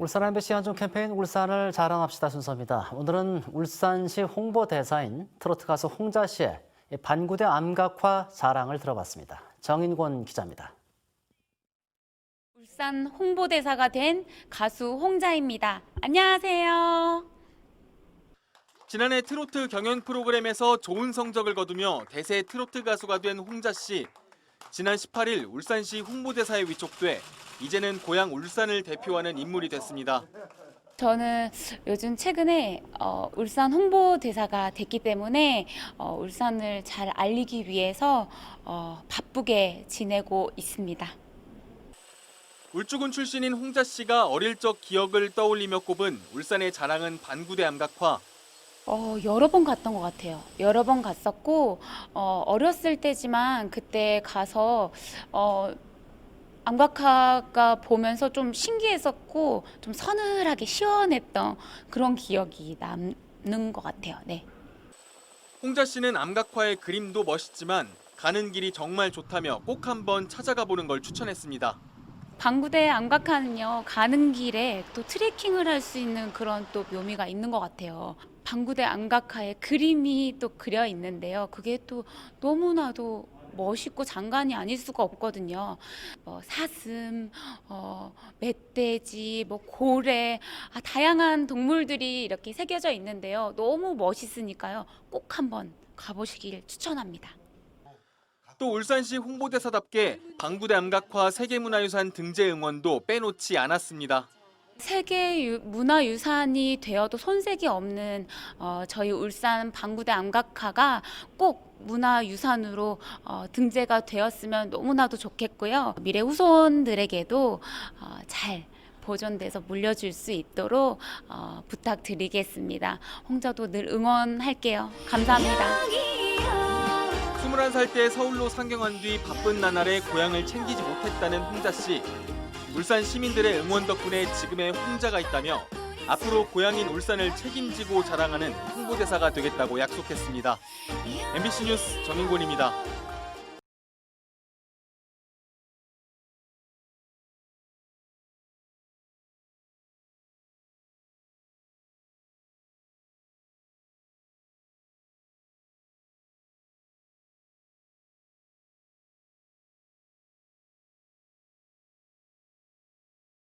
울산 MBC 한중 캠페인 울산을 자랑합시다 순서입니다. 오늘은 울산시 홍보대사인 트로트 가수 홍자 씨의 이 반구대 암각화 자랑을 들어봤습니다. 정인권 기자입니다. 울산 홍보대사가 된 가수 홍자입니다. 안녕하세요. 지난해 트로트 경연 프로그램에서 좋은 성적을 거두며 대세 트로트 가수가 된 홍자 씨. 지난 18일 울산시 홍보대사에 위촉돼 이제는 고향 울산을 대표하는 인물이 됐습니다. 저는 요즘 최근에 어, 울산 홍보대사가 됐기 때문에 어, 울산을 잘 알리기 위해서 어, 바쁘게 지내고 있습니다. 울주군 출신인 홍자 씨가 어릴 적 기억을 떠올리며 꼽은 울산의 자랑은 반구대 암각화. 어, 여러 번 갔던 것 같아요. 여러 번 갔었고, 어, 어렸을 때지만 그때 가서, 어, 암각화가 보면서 좀 신기했었고, 좀 서늘하게 시원했던 그런 기억이 남는 것 같아요. 네. 홍자 씨는 암각화의 그림도 멋있지만 가는 길이 정말 좋다며 꼭 한번 찾아가 보는 걸 추천했습니다. 방구대 암각화는요 가는 길에 또 트레킹을 할 수 있는 그런 또 묘미가 있는 것 같아요. 방구대 암각화에 그림이 또 그려 있는데요. 그게 또 너무나도 멋있고 장관이 아닐 수가 없거든요. 뭐 사슴, 어, 멧돼지, 뭐 고래, 아, 다양한 동물들이 이렇게 새겨져 있는데요. 너무 멋있으니까요. 꼭 한번 가보시길 추천합니다. 또 울산시 홍보대사답게 방구대 암각화 세계문화유산 등재 응원도 빼놓지 않았습니다. 세계 유- 문화유산이 되어도 손색이 없는 어, 저희 울산 방구대 암각화가 꼭 문화유산으로 어, 등재가 되었으면 너무나도 좋겠고요. 미래 후손들에게도 어, 잘 보존돼서 물려줄 수 있도록 어, 부탁드리겠습니다. 홍자도 늘 응원할게요. 감사합니다. 21살 때 서울로 상경한 뒤 바쁜 나날에 고향을 챙기지 못했다는 홍자 씨. 울산 시민들의 응원 덕분에 지금의 홍자가 있다며 앞으로 고향인 울산을 책임지고 자랑하는 홍보대사가 되겠다고 약속했습니다. MBC 뉴스 정인곤입니다.